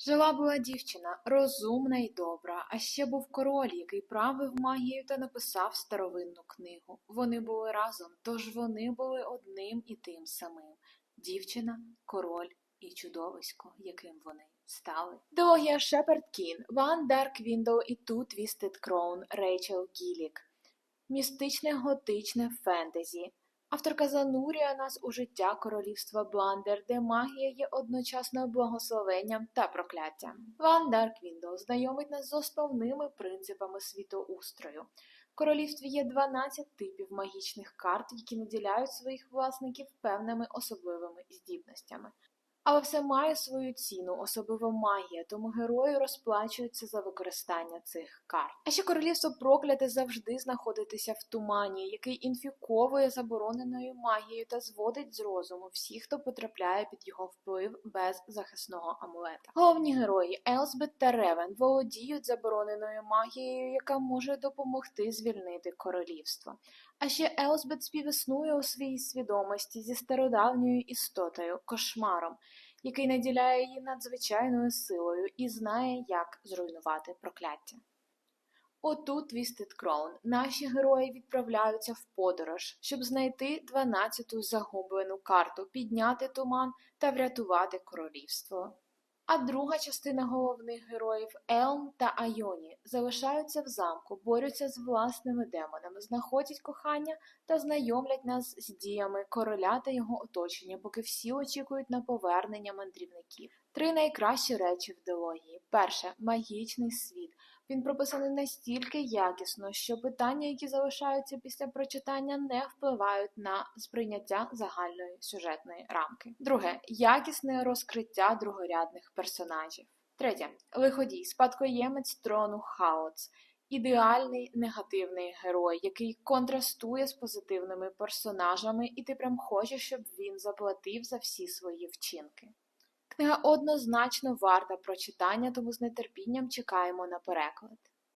Жила була дівчина, розумна й добра, а ще був король, який правив магією та написав старовинну книгу. Вони були разом, тож вони були одним і тим самим дівчина, король і чудовисько, яким вони стали. Дилогія Шеперд Кін, Ван Дарк Віндоу і Ту Твістед Кроун, Рейчел Гілік. Містичне готичне фентезі. Авторка занурює нас у життя королівства Бландер, де магія є одночасно благословенням та прокляттям. Ван Дарк Віндоу знайомить нас з основними принципами світоустрою. В королівстві є 12 типів магічних карт, які наділяють своїх власників певними особливими здібностями. Але все має свою ціну, особливо магія, тому герої розплачуються за використання цих карт. А ще королівство прокляте завжди знаходитися в тумані, який інфіковує забороненою магією та зводить з розуму всіх, хто потрапляє під його вплив без захисного амулета. Головні герої Елсбет та Ревен володіють забороненою магією, яка може допомогти звільнити королівство. А ще Елсбет співіснує у своїй свідомості зі стародавньою істотою, кошмаром, який наділяє її надзвичайною силою і знає, як зруйнувати прокляття. Отут Твістед Кроун. Наші герої відправляються в подорож, щоб знайти 12-ту загублену карту, підняти туман та врятувати королівство. А друга частина головних героїв Елм та Айоні залишаються в замку, борються з власними демонами, знаходять кохання та знайомлять нас з діями короля та його оточення, поки всі очікують на повернення мандрівників. Три найкращі речі в дилогії: перше магічний світ. Він прописаний настільки якісно, що питання, які залишаються після прочитання, не впливають на сприйняття загальної сюжетної рамки. Друге якісне розкриття другорядних персонажів. Третє лиходій, спадкоємець трону Хаоц. Ідеальний негативний герой, який контрастує з позитивними персонажами, і ти прям хочеш, щоб він заплатив за всі свої вчинки. Книга однозначно варта прочитання, тому з нетерпінням чекаємо на переклад.